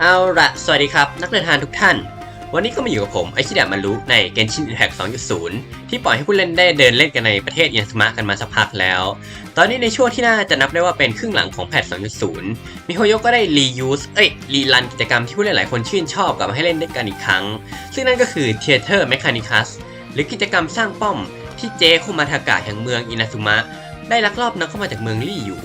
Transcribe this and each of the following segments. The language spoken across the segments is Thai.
เอาละสวัสดีครับ นักเดินทางทุกท่าน วันนี้ก็มาอยู่กับผมไอชิดะมารุใน Genshin Impact 2.0 ที่ปล่อยให้ผู้เล่นได้เดินเล่นกันในประเทศอินาสมะกันมาสักพักแล้ว ตอนนี้ในช่วงที่น่าจะนับได้ว่าเป็นครึ่งหลังของแพท 2.0 มิโฮโยก็ได้รียูสเอ้ยรีรันกิจกรรมที่ผู้เล่นหลายคนชื่นชอบกลับมาให้เล่นด้วยกันอีกครั้ง ซึ่งนั่นก็คือ Theater Mechanicus หรือกิจกรรมสร้างป้อมที่เจคุมาทากะแห่งเมืองอินาซุมะได้ลักลอบนำเข้ามาจากเมืองลี่หยู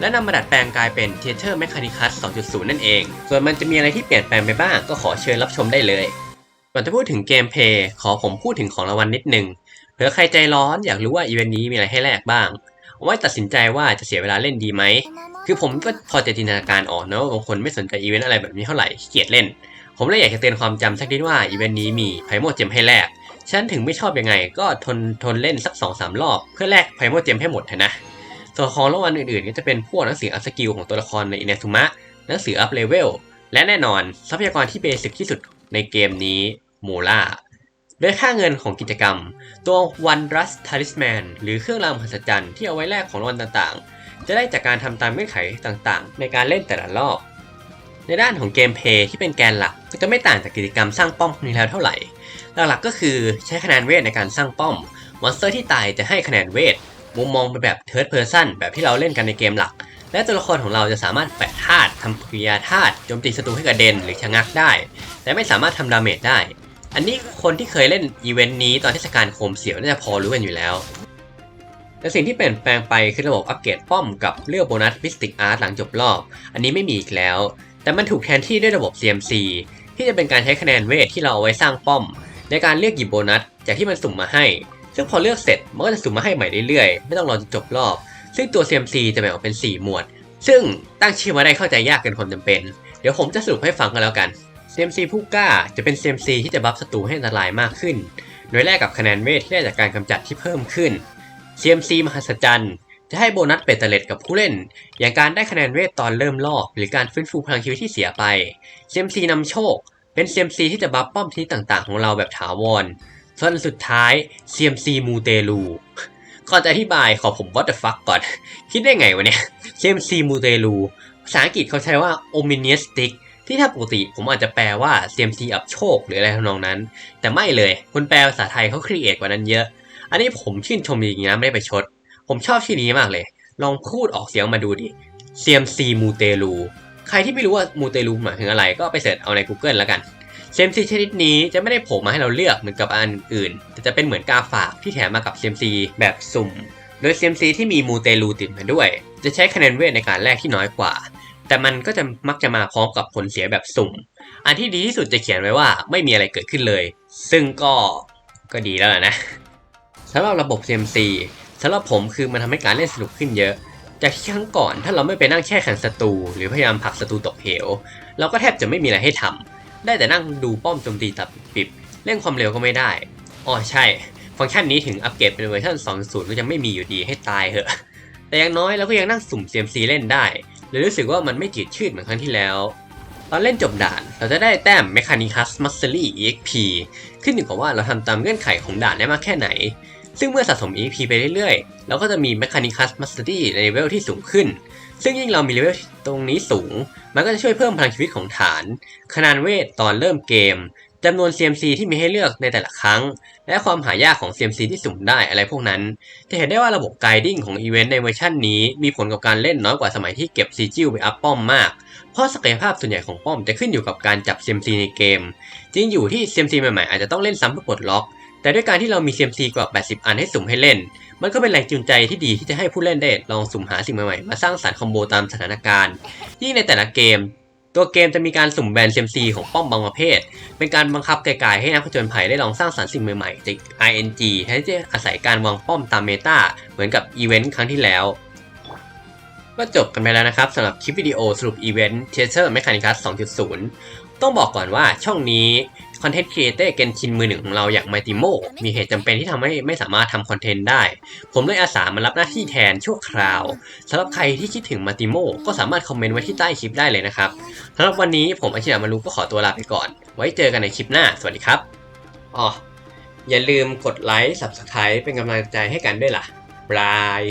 และนำมาดัดแปลงกลายเป็น Theater Mechanicus 2.0 นั่นเอง ส่วนมันจะมีอะไรที่เปลี่ยนแปลงไปบ้างก็ขอเชิญรับชมได้เลยก่อนจะพูดถึงเกมเพลย์ขอผมพูดถึงของรางวัลนิดนึงเผื่อใครใจร้อนอยากรู้ว่าอีเวนต์นี้มีอะไรให้แลกบ้างเอาไว้ตัดสินใจว่าจะเสียเวลาเล่นดีไหม คือผมก็พอจะจินตนาการออกนะว่าบางคนไม่สนใจอีเวนต์อะไรแบบนี้เท่าไหร่ขี้เกียจเล่น ผมเลยอยากจะเตือนความจำสักนิดว่าอีเวนต์นี้มีไพโมเจมให้แลกฉันถึงไม่ชอบยังไง ก็ทนทนเล่นสัก2อสรอบ เพื่อแลกไพโมเจมให้หมดเถอะนะ ส่วนของรางวัลอื่นๆ ก็จะเป็นพวกหนังสืออัพสกิลของตัวละครในอินาซุมะหนังสืออัพเลเวลและแน่นอนทรัพยากรที่เบสิกที่สุดในเกมนี้โมล่าโดยค่าเงินของกิจกรรม ตัว One Rust Talisman หรือเครื่องรางมหัศจรรย์ที่เอาไว้แลกของรางวัลต่างๆ จะได้จากการทำตามเงื่อนไขต่างๆ ในการเล่นแต่ละรอบ ในด้านของเกมเพย์ที่เป็นแกนหลักก็จะไม่ต่างจากกิจกรรมสร้างป้อมนี้แล้วเท่าไหร่ หลักๆก็คือใช้คะแนนเวทในการสร้างป้อม มอนสเตอร์ที่ตายจะให้คะแนนเวท มุมมองเป็นแบบ third person แบบที่เราเล่นกันในเกมหลัก และตัวละครของเราจะสามารถแปะธาตุทำกิริยาธาตุโจมตีศัตรูให้กระเด็นหรือชะงักได้ แต่ไม่สามารถทำดาเมจได้ อันนี้คนที่เคยเล่นอีเวนต์นี้ตอนเทศกาลโคมเสียวน่าจะพอรู้กันอยู่แล้วแต่สิ่งที่เปลี่ยนแปลงไปคือระบบอัปเกรดป้อมกับเลือกโบนัสมิสติกอาร์ตหลังจบรอบ อันนี้ไม่มีอีกแล้ว แต่มันถูกแทนที่ด้วยระบบ CMC ที่จะเป็นการใช้คะแนนเวทที่เราเอาไว้สร้างป้อม ในการเลือกหยิบโบนัสจากที่มันสุ่มมาให้ ซึ่งพอเลือกเสร็จมันก็จะสุ่มมาให้ใหม่เรื่อยๆ ไม่ต้องรอจนจบรอบ ซึ่งตัว CMC จะแบ่งออกเป็น 4 หมวด ซึ่งตั้งชื่อมาได้เข้าใจยากเกินความจำเป็น เดี๋ยวผมจะสรุปให้ฟังกันแล้วกัน CMC ผู้กล้าจะเป็น CMC ที่จะบัฟศัตรูให้อันตรายมากขึ้น โดยแลกกับคะแนนเวทที่ได้จากการกำจัดที่เพิ่มขึ้น CMC มหัศจรรย์จะให้โบนัสเบตเตเลตกับผู้เล่น อย่างการได้คะแนนเวทตอนเริ่มรอบ หรือการฟื้นฟูพลังชีวิตที่เสียไป CMC นำโชค เป็น CMC ที่จะบัฟป้อมชนิดต่างๆ ของเราแบบถาวร ส่วนสุดท้าย CMC มูเตลูก่อนจะอธิบายขอผม what the fuck ก่อน คิดได้ไงวะเนี่ย CMC มูเตลูภาษาอังกฤษเขาใช้ว่า Omnious Stick ที่ถ้าปกติผมอาจจะแปลว่า CMC อับโชคหรืออะไรทำนองนั้น แต่ไม่เลยคนแปลภาษาไทยเขาครีเอทกว่านั้นเยอะ อันนี้ผมชื่นชมจริงๆนะไม่ได้ไปชด ผมชอบชื่อนี้มากเลย ลองพูดออกเสียงมาดูดิ CMC มูเตลูใครที่ไม่รู้ว่ามูเตลูหมายถึงอะไรก็ไปเสิร์ชเอาใน Google แล้วกัน CMC ชนิดนี้จะไม่ได้โผล่มาให้เราเลือกเหมือนกับอันอื่น แต่จะเป็นเหมือนกาฝากที่แถมมากับ CMC แบบสุ่ม โดย CMC ที่มีมูเตลูติดมาด้วย จะใช้คะแนนเวทในการแลกที่น้อยกว่า แต่มันก็จะมักจะมาพร้อมกับผลเสียแบบสุ่ม อันที่ดีที่สุดจะเขียนไว้ว่าไม่มีอะไรเกิดขึ้นเลย ซึ่งก็ก็ดีแล้วนะสำหรับระบบ CMC สำหรับผมคือมันทำให้การเล่นสนุกขึ้นเยอะจากที่ครั้งก่อนถ้าเราไม่ไปนั่งแช่แข็งศัตรูหรือพยายามผลักศัตรูตกเหว เราก็แทบจะไม่มีอะไรให้ทำ ได้แต่นั่งดูป้อมโจมตีตับปิบเร่งความเร็วก็ไม่ได้อ๋อใช่ ฟังก์ชันนี้ถึงอัปเกรดเป็นเวอร์ชัน2.0 ก็ยังไม่มีอยู่ดีให้ตายเหอะ แต่ย่างน้อยเราก็ยังนั่งสุ่ม CMC เล่นได้เลยรู้สึกว่ามันไม่จืดชืดเหมือนครั้งที่แล้ว ตอนเล่นจบด่านเราจะได้แต้ม Mechanicus Mastery EXP ขึ้นอยู่กับว่าเราทำตามเงื่อนไขของด่านได้มากแค่ไหน ซึ่งเมื่อสะสม EXP ไปเรื่อยๆ เราก็จะมี Mechanicus Mastery ในเลเวลที่สูงขึ้น ซึ่งยิ่งเรามีเลเวลตรงนี้สูง มันก็จะช่วยเพิ่มพลังชีวิตของฐานคะแนนเวทตอนเริ่มเกมจำนวน CMC ที่มีให้เลือกในแต่ละครั้ง และความหายากของ CMC ที่สุ่มได้อะไรพวกนั้น จะเห็นได้ว่าระบบ guiding ของอีเวนต์ในเวอร์ชันนี้ มีผลกับการเล่นน้อยกว่าสมัยที่เก็บซีจิลไปอัพป้อมมาก เพราะศักยภาพส่วนใหญ่ของป้อมจะขึ้นอยู่กับการจับ CMC ในเกมจริงอยู่ที่ CMC ใหม่ๆ อาจจะต้องเล่นซ้ำเพื่อปลดล็อก แต่ด้วยการที่เรามี CMC กว่า 80 อันให้สุ่มให้เล่น มันก็เป็นแรงจูงใจที่ดีที่จะให้ผู้เล่นได้ลองสุ่มหาสิ่งใหม่ๆ มาสร้างสรรค์คอมโบตามสถานการณ์ ยิ่งในแต่ละเกม ตัวเกมจะมีการสุ่มแบน CMC ของป้อมบางประเภท เป็นการบังคับไกลๆให้นักผจญภัยได้ลองสร้างสรรค์สิ่งใหม่ๆจาก ING แทนที่จะอาศัยการวางป้อมตามเมตาเหมือนกับอีเวนต์ครั้งที่แล้วก็จบกันไปแล้วนะครับสำหรับคลิปวิดีโอสรุปอีเวนต์ Theater Mechanicus 2.0 ต้องบอกก่อนว่าช่องนี้ คอนเทนต์ครีเอเตอร์เกนชินมือหนึ่งของเราอย่างไมติโมมีเหตุจำเป็นที่ทำให้ไม่สามารถทำคอนเทนต์ได้ ผมเลยอาสามารับหน้าที่แทนชั่วคราวสำหรับใครที่คิดถึงมาติโมก็สามารถคอมเมนต์ไว้ที่ใต้คลิปได้เลยนะครับสำหรับวันนี้ผมอาชิรามารุก็ขอตัวลาไปก่อน ไว้เจอกันในคลิปหน้า สวัสดีครับอ๋ออย่าลืมกดไลค์ Subscribe เป็นกำลังใจให้กันด้วยล่ะบาย